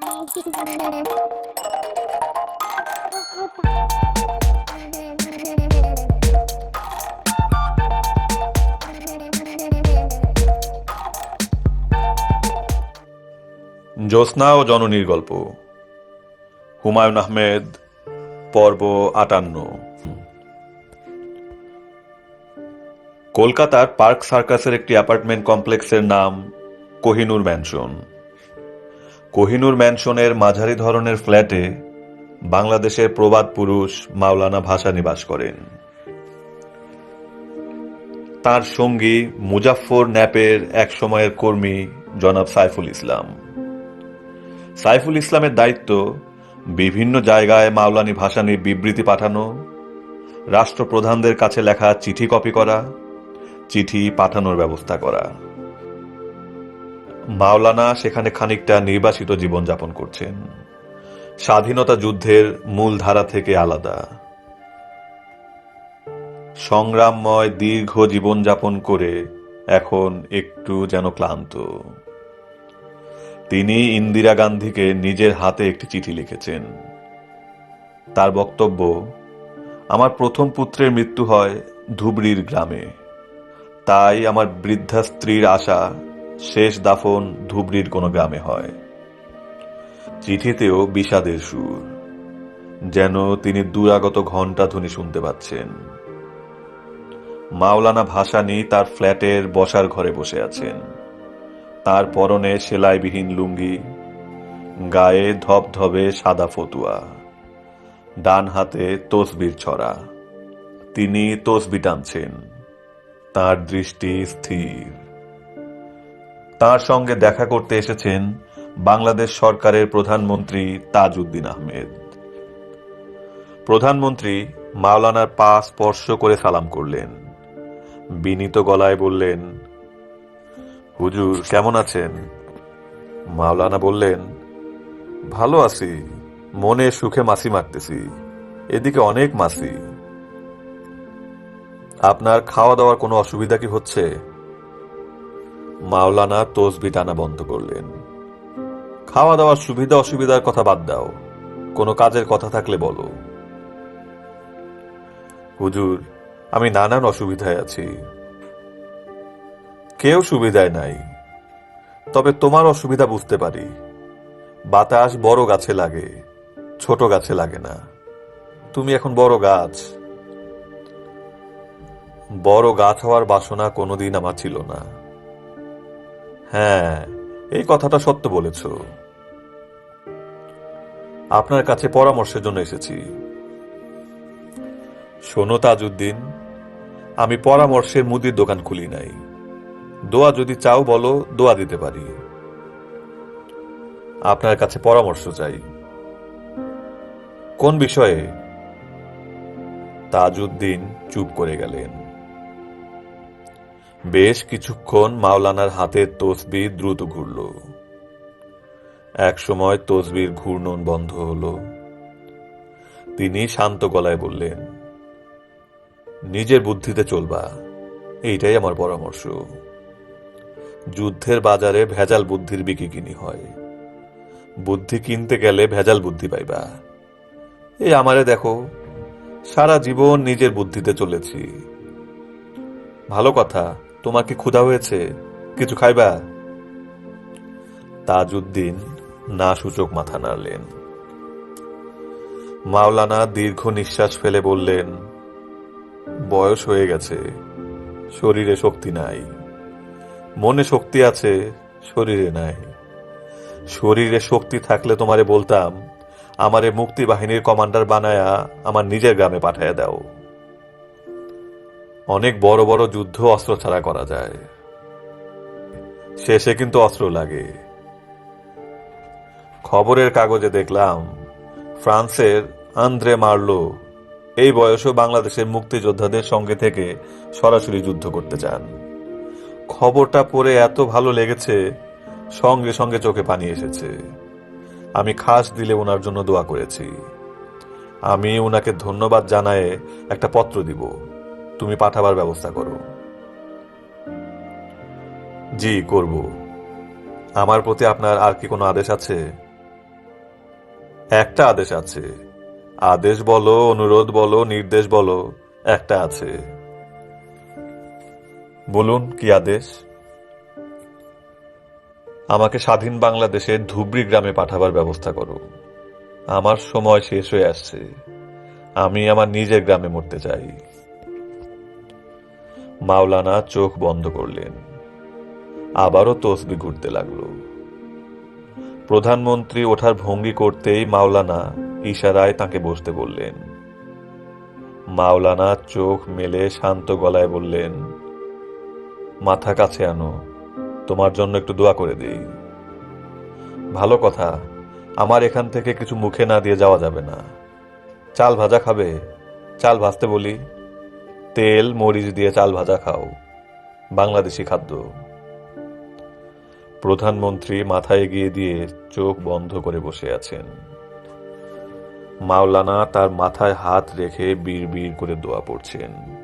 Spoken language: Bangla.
জ্যোৎস্না ও জননীর গল্প। হুমায়ুন আহমেদ, পর্ব আটান্ন। কলকাতার পার্ক সার্কাসের একটি অ্যাপার্টমেন্ট কমপ্লেক্সের নাম কোহিনুর ম্যানশন কোহিনুর ম্যানশনের মাঝারি ধরনের ফ্ল্যাটে বাংলাদেশের প্রবাদ পুরুষ মাওলানা ভাষা নিবাস করেন। তার সঙ্গী মুজাফফর ন্যাপের এক সময়ের কর্মী জনাব সাইফুল ইসলাম। সাইফুল ইসলামের দায়িত্ব বিভিন্ন জায়গায় মাওলানি ভাসানির বিবৃতি পাঠানো, রাষ্ট্রপ্রধানদের কাছে লেখা চিঠি কপি করা, চিঠি পাঠানোর ব্যবস্থা করা। মাওলানা সেখানে খানিকটা নির্বাসিত জীবনযাপন করছেন। স্বাধীনতা যুদ্ধের মূল ধারা থেকে আলাদা। সংগ্রামময় দীর্ঘ জীবনযাপন করে এখন একটু যেন ক্লান্ত। তিনি ইন্দিরা গান্ধীকে নিজের হাতে একটি চিঠি লিখেছেন। তার বক্তব্য, আমার প্রথম পুত্রের মৃত্যু হয় ধুবড়ির গ্রামে। তাই আমার বৃদ্ধা স্ত্রীর আশা শেষ দাফন ধুবড়ির কোনো গ্রামে হয়। চিঠিতেও বিষাদের সুর, যেন তিনি দূরাগত ঘণ্টা ধ্বনি শুনতে পাচ্ছেন। মাওলানা ভাসানি তার ফ্ল্যাটের বসার ঘরে বসে আছেন। তার পরনে সেলাইবিহীন লুঙ্গি, গায়ে ধবধবে সাদা ফতুয়া, ডান হাতে তসবির ছড়া। তিনি তসবি টানছেন। তার দৃষ্টি স্থির। তার সঙ্গে দেখা করতে এসেছেন বাংলাদেশ সরকারের প্রধানমন্ত্রী তাজউদ্দিন আহমেদ। প্রধানমন্ত্রী মাওলানার পা স্পর্শ করে সালাম করলেন। বিনীত গলায় বললেন, হুজুর, কেমন আছেন? মাওলানা বললেন, ভালো আছি। মনে সুখে মাসি মারতেছি। এদিকে অনেক মাসি আপনার খাওয়া দাওয়ার কোনো অসুবিধা কি হচ্ছে? মাওলানা তসবি টানা বন্ধ করলেন। খাওয়া দাওয়ার সুবিধা, অসুবিধার কথা বাদ দাও। কোনো কাজের কথা থাকলে বলো। হুজুর, আমি নানান অসুবিধায় আছি। কেউ সুবিধায় নাই। তবে তোমার অসুবিধা বুঝতে পারি। বাতাস বড় গাছে লাগে, ছোট গাছে লাগে না। তুমি এখন বড় গাছ। বড় গাছ হওয়ার বাসনা কোনোদিন আমার ছিল না। হ্যাঁ এই কথাটা সত্য বলেছ। আপনার কাছে পরামর্শের জন্য এসেছি। শোনো তাজউদ্দিন, আমি পরামর্শের মুদির দোকান খুলি নাই। দোয়া যদি চাও বলো, দোয়া দিতে পারি। আপনার কাছে পরামর্শ চাই। কোন বিষয়ে? তাজউদ্দিন চুপ করে গেলেন। বেশ কিছুক্ষণ মাওলানার হাতের তসবি দ্রুত ঘুরল। এক সময় তসবির ঘূর্ণন বন্ধ হলো। তিনি শান্ত গলায় বললেন, নিজের বুদ্ধিতে চলবা, এইটাই আমার পরামর্শ। যুদ্ধের বাজারে ভেজাল বুদ্ধির বিকিকিনি হয়। বুদ্ধি কিনতে গেলে ভেজাল বুদ্ধি পাইবা। এই আমারে দেখো, সারা জীবন নিজের বুদ্ধিতে চলেছি। ভালো কথা তোমার কি ক্ষুধা হয়েছে, কিছু খাইবা? তাজউদ্দিন না সূচক মাথা নাড়লেন। মাওলানা দীর্ঘ নিঃশ্বাস ফেলে বললেন, বয়স হয়ে গেছে, শরীরে শক্তি নাই। মনে শক্তি আছে, শরীরে নাই। শরীরে শক্তি থাকলে তোমারে বলতাম, আমারে মুক্তি বাহিনীর কমান্ডার বানায়া আমার নিজের গ্রামে পাঠাইয়া দাও। অনেক বড় বড় যুদ্ধ অস্ত্র ছাড়া করা যায়। শেষে কিন্তু অস্ত্র লাগে। খবরের কাগজে দেখলাম, ফ্রান্সের আন্দ্রে মার্লো। এই বয়সেও বাংলাদেশের মুক্তিযোদ্ধাদের সঙ্গে থেকে সরাসরি যুদ্ধ করতে চান। খবরটা পড়ে এত ভালো লেগেছে, সঙ্গে সঙ্গে চোখে পানি এসেছে। আমি খাস দিলে ওনার জন্য দোয়া করেছি। আমি ওনাকে ধন্যবাদ জানায়ে একটা পত্র দিব। তুমি পাঠাবার ব্যবস্থা করো। জি, করব। আমার প্রতি আপনার আর কি কোনো আদেশ আছে? একটা আদেশ আছে। আদেশ বলো, অনুরোধ বলো, নির্দেশ বলো, একটা আছে। বলুন, কি আদেশ? আমাকে স্বাধীন বাংলাদেশের ধুবড়ি গ্রামে পাঠাবার ব্যবস্থা করো। আমার সময় শেষ হয়ে আসছে। আমি আমার নিজের গ্রামে মরতে চাই। মাওলানা চোখ বন্ধ করলেন। আবারও তসবি ঘুরতে লাগল। প্রধানমন্ত্রী ওঠার ভঙ্গি করতেই মাওলানা ইশারায় তাকে বসতে বললেন। মাওলানা চোখ মেলে শান্ত গলায় বললেন, মাথা কাছে আনো, তোমার জন্য একটু দোয়া করে দিই। ভালো কথা, আমার এখান থেকে কিছু মুখে না দিয়ে যাওয়া যাবে না। চাল ভাজা খাবে? চাল ভাজতে বলি? তেল, মরিচ দিয়ে চাল ভাজা খাও। বাংলাদেশি খাদ্য। প্রধানমন্ত্রী মাথায় গিয়ে দিয়ে চোখ বন্ধ করে বসে আছেন। মাওলানা তার মাথায় হাত রেখে বীর বীর করে দোয়া পড়ছেন।